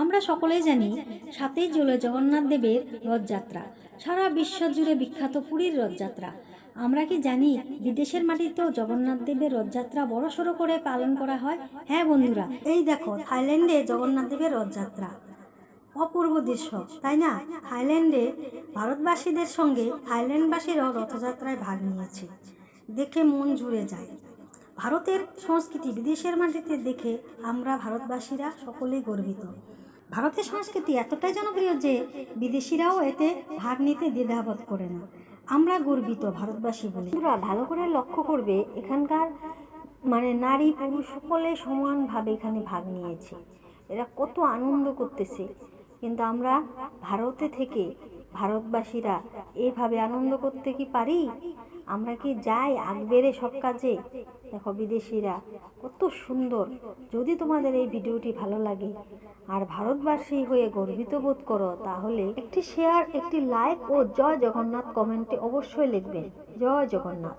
আমরা সকলেই জানি সাতই জুলাই জগন্নাথ দেবের রথযাত্রা। সারা বিশ্ব জুড়ে বিখ্যাত পুরীর রথযাত্রা। আমরা কি জানি বিদেশের মাটিতেও জগন্নাথ দেবের রথযাত্রা বড় সড়ো করে পালন করা হয়? হ্যাঁ বন্ধুরা, এই দেখো থাইল্যান্ডে জগন্নাথ দেবের রথযাত্রা। অপূর্ব দৃশ্য, তাই না? থাইল্যান্ডে ভারতবাসীদের সঙ্গে থাইল্যান্ডবাসীরাও রথযাত্রায় ভাগ নিয়েছে। দেখে মন জুড়ে যায়। ভারতের সংস্কৃতি বিদেশের মাটিতে দেখে আমরা ভারতবাসীরা সকলেই গর্বিত। ভারতের সংস্কৃতি এতটাই জনপ্রিয় যে বিদেশিরাও এতে ভাগ নিতে দ্বিধাবোধ করে না। আমরা গর্বিত ভারতবাসী বলে। ভালো করে লক্ষ্য করবে, এখানকার মানে নারী পুরুষ সকলে সমানভাবে এখানে ভাগ নিয়েছে। এরা কত আনন্দ করতেছে। কিন্তু আমরা ভারতে থেকে ভারতবাসীরা এইভাবে আনন্দ করতে কি পারি? আমরা কি যাই আগবেড়ে সব কাজে? দেখো বিদেশিরা সুন্দর। যদি তোমাদের এই ভিডিওটি ভালো লাগে আর ভারতবাসী হয়ে গর্বিত বোধ করো, তাহলে একটি শেয়ার একটি লাইক ও জয় জগন্নাথ কমেন্টে অবশ্যই লিখবেন জয় জগন্নাথ।